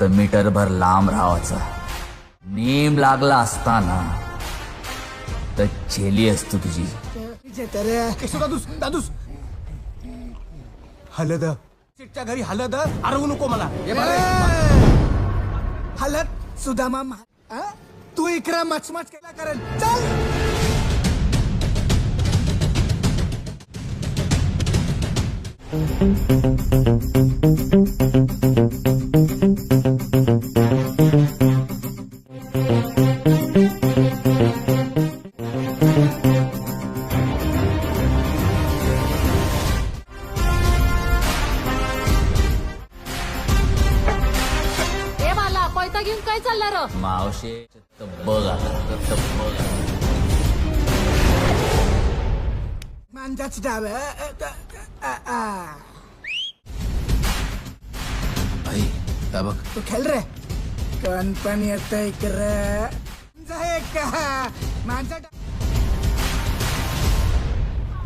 तर मीटरभर लांब राहायचा. नेम लागला असताना तर चेली असतो तुझी. दादूस दादूस. हलद. सीटच्या घरी हलद अरवू नको मला. हलत सुदामा तू इकरा मचमच केला करेल. चल. ए कोयता घेऊन काय चालला र मावशे बघ आता आई, का बघ? तू खेळ रे. कोण पण येत इकडे जाय का माझा डा-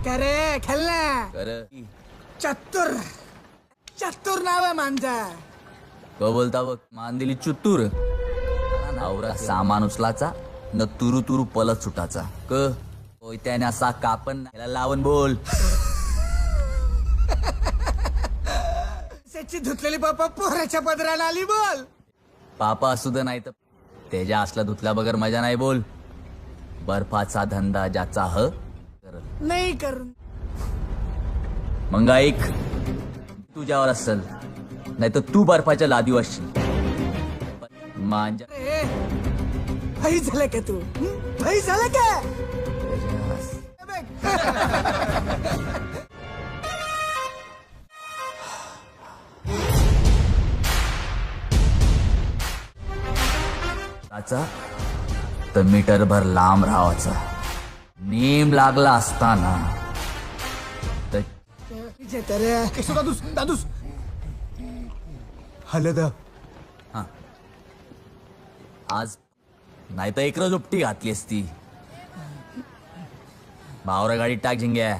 का रे खेळ ना. कर चतुर. चतुर नाव आहे मांजा. क बोलता बघ मान दिली चुत्तूर. नवरा सामान उचलाचा न तुरु तुरु पलत सुटाचा. क त्याने असा कापण लावून बोल. त्याची धुतलेली बापा पोराच्या पदराला आली बोल. पापा असू दे नाही तर त्याच्या असला धुतल्या बगर मजा नाही बोल. बर्फाचा धंदा ज्याचा ह कर. नाही करून. मग ऐक तुझ्यावर असल. नाही तर तू बर्फाच्या लादीव असशील मांजा भाई झालं का तू? भाई झालं का? तर मीटरभर लांब राहायचा नेम लागला असताना. तर दादूस दादूस. हलद. आज नाही तर एकरच उपटी घातली असती. भावरा गाडी टाक झिंग्या